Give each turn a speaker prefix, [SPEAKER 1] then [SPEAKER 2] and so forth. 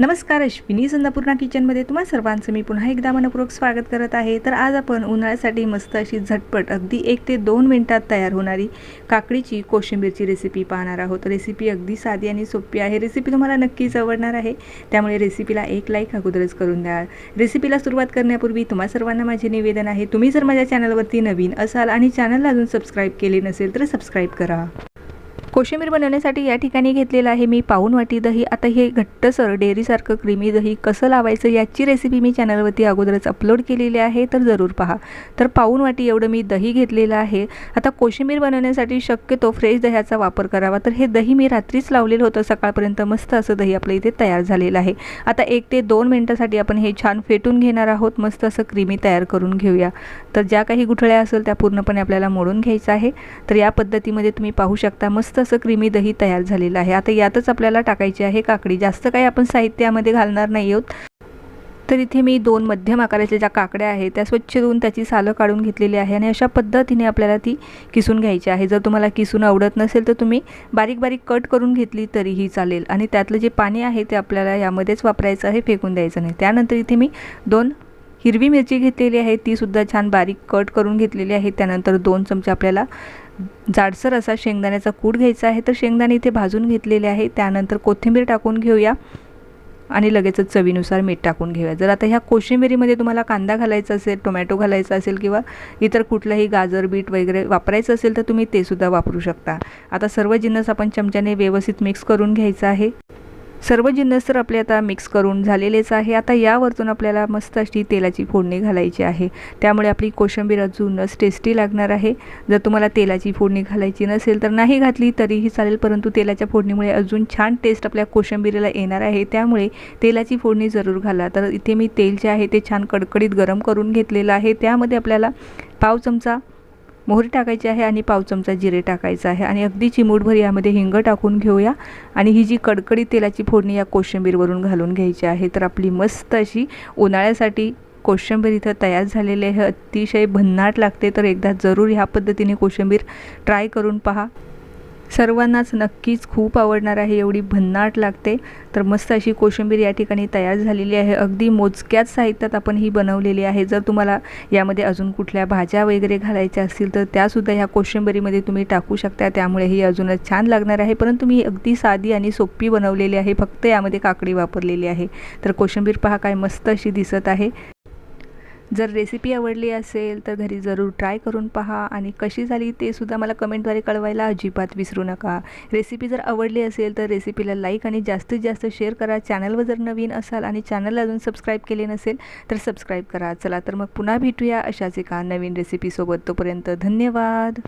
[SPEAKER 1] नमस्कार अश्विनी संदापूर्णा किचनमध्ये तुम्हा सर्वांचं मी पुन्हा एकदा मनपूर्वक स्वागत करत आहे. तर आज आपण उन्हाळ्यासाठी मस्त अशी झटपट अगदी एक ते दोन मिनटात तयार होणारी काकडीची कोशिंबीरची रेसिपी पाहणार आहोत. रेसिपी अगदी साधी आणि सोपी आहे. रेसिपी तुम्हाला नक्कीच आवडणार आहे. त्यामुळे रेसिपीला एक लाईक अगोदरच करून द्या. रेसिपीला सुरुवात करण्यापूर्वी तुम्हा सर्वांना माझे निवेदन आहे. तुम्ही जर माझ्या चॅनलवरती नवीन असाल आणि चॅनलला अजून सबस्क्राईब केले नसेल तर सबस्क्राईब करा. कोशिंबीर बनवण्यासाठी या ठिकाणी घेतलेलं आहे मी पाऊन वाटी दही. आता हे घट्टसर डेअरीसारखं क्रीमी दही कसं लावायचं याची रेसिपी मी चॅनलवरती अगोदरच अपलोड केलेली आहे तर जरूर पहा. तर पाऊन वाटी एवढं मी दही घेतलेलं आहे. आता कोशिंबीर बनवण्यासाठी शक्यतो फ्रेश दह्याचा वापर करावा. तर हे दही मी रात्रीच लावलेलं होतं सकाळपर्यंत मस्त असं दही आपलं इथे तयार झालेलं आहे. आता एक ते दोन मिनटासाठी आपण हे छान फेटून घेणार आहोत मस्त असं क्रीमी तयार करून घेऊया. तर ज्या काही गुठळ्या असेल त्या पूर्णपणे आपल्याला मोडून घ्यायचं आहे. तर या पद्धतीमध्ये तुम्ही पाहू शकता मस्त असं क्रीमी दही तयार झालेलं आहे. आता यातच आपल्याला टाकायची आहे काकडी. जास्त काही आपण साहित्यामध्ये घालणार नाही आहोत. तर इथे मी दोन मध्यम आकाराच्या ज्या काकड्या आहेत त्या स्वच्छ धुवून त्याची सालं काढून घेतलेली आहे आणि अशा पद्धतीने आपल्याला ती किसून घ्यायची आहे. जर तुम्हाला किसून आवडत नसेल तर तुम्ही बारीक बारीक कट करून घेतली तरीही चालेल. आणि त्यातलं जे पाणी आहे ते आपल्याला यामध्येच वापरायचं आहे फेकून द्यायचं नाही. त्यानंतर इथे मी दोन हिरवी मिरची घेतलेली आहे. तीसुद्धा छान बारीक कट करून घेतलेली आहे. त्यानंतर दोन चमचे आपल्याला जाडसर असा शेंगदाण्याचा कूट घ्यायचा आहे तर शेंगदाणे इथे भाजून घेतलेले आहे. त्यानंतर कोथिंबीर टाकून घेऊया आणि लगेचच चवीनुसार मीठ टाकून घेऊया. जर आता ह्या कोशिंबिरीमध्ये तुम्हाला कांदा घालायचा असेल टोमॅटो घालायचा असेल किंवा इतर कुठलंही गाजर बीट वगैरे वापरायचं असेल तर तुम्ही तेसुद्धा वापरू शकता. आता सर्व जिन्नस आपण चमच्याने व्यवस्थित मिक्स करून घ्यायचं आहे. सर्व जिन्नस तर आपले आता मिक्स करून झालेलेच आहे. आता यावरतून आपल्याला मस्त अशी तेलाची फोडणी घालायची आहे. त्यामुळे आपली कोशिंबीर अजूनच टेस्टी लागणार आहे. जर तुम्हाला तेलाची फोडणी घालायची नसेल तर नाही घातली तरीही चालेल परंतु तेलाच्या फोडणीमुळे अजून छान टेस्ट आपल्या कोशिंबीरीला येणार आहे. त्यामुळे तेलाची फोडणी जरूर घाला. तर इथे मी तेल जे आहे ते छान कडकडीत गरम करून घेतलेलं आहे. त्यामध्ये आपल्याला पाव चमचा मोहरी टाकायची आहे आणि पाव चमचा जिरे टाकायचं आहे. आणि अगदी चिमूटभर यामध्ये हिंग टाकून घेऊया. आणि ही जी कडकडीत तेलाची फोडणी या कोशिंबीरवरून घालून घ्यायची आहे. तर आपली मस्त अशी उन्हाळ्यासाठी कोशिंबीर इथं तयार झालेली आहे. अतिशय भन्नाट लागते. तर एकदा जरूर ह्या पद्धतीने कोशिंबीर ट्राय करून पहा. सर्वांनाच नक्कीच खूप आवडणार आहे एवढी भन्नाट लागते. तर मस्त अशी कोशिंबीर या ठिकाणी तयार झालेली आहे. अगदी मोजक्याच साहित्यात आपण ही बनवलेली आहे. जर तुम्हाला यामध्ये अजून कुठल्या भाज्या वगैरे घालायच्या असतील तर त्यासुद्धा ह्या कोशिंबीरीमध्ये तुम्ही टाकू शकता. त्यामुळे ही अजूनच छान लागणार आहे. परंतु मी अगदी साधी आणि सोपी बनवलेली आहे. फक्त यामध्ये काकडी वापरलेली आहे. तर कोशिंबीर पहा काय मस्त अशी दिसत आहे. जर रेसिपी आवडली असेल तर घरी जरूर ट्राय करून पहा. आणि कशी झाली ते सुद्धा मला कमेंटद्वारे कळवायला अजिबात विसरू नका. रेसिपी जर आवडली असेल तर रेसिपीला लाईक आणि जास्तीत जास्त शेअर करा. चॅनलवर जर नवीन असाल आणि चॅनलला अजून सबस्क्राईब केले नसेल तर सबस्क्राईब करा. चला तर मग पुन्हा भेटूया अशाच एका नवीन रेसिपीसोबत तोपर्यंत धन्यवाद.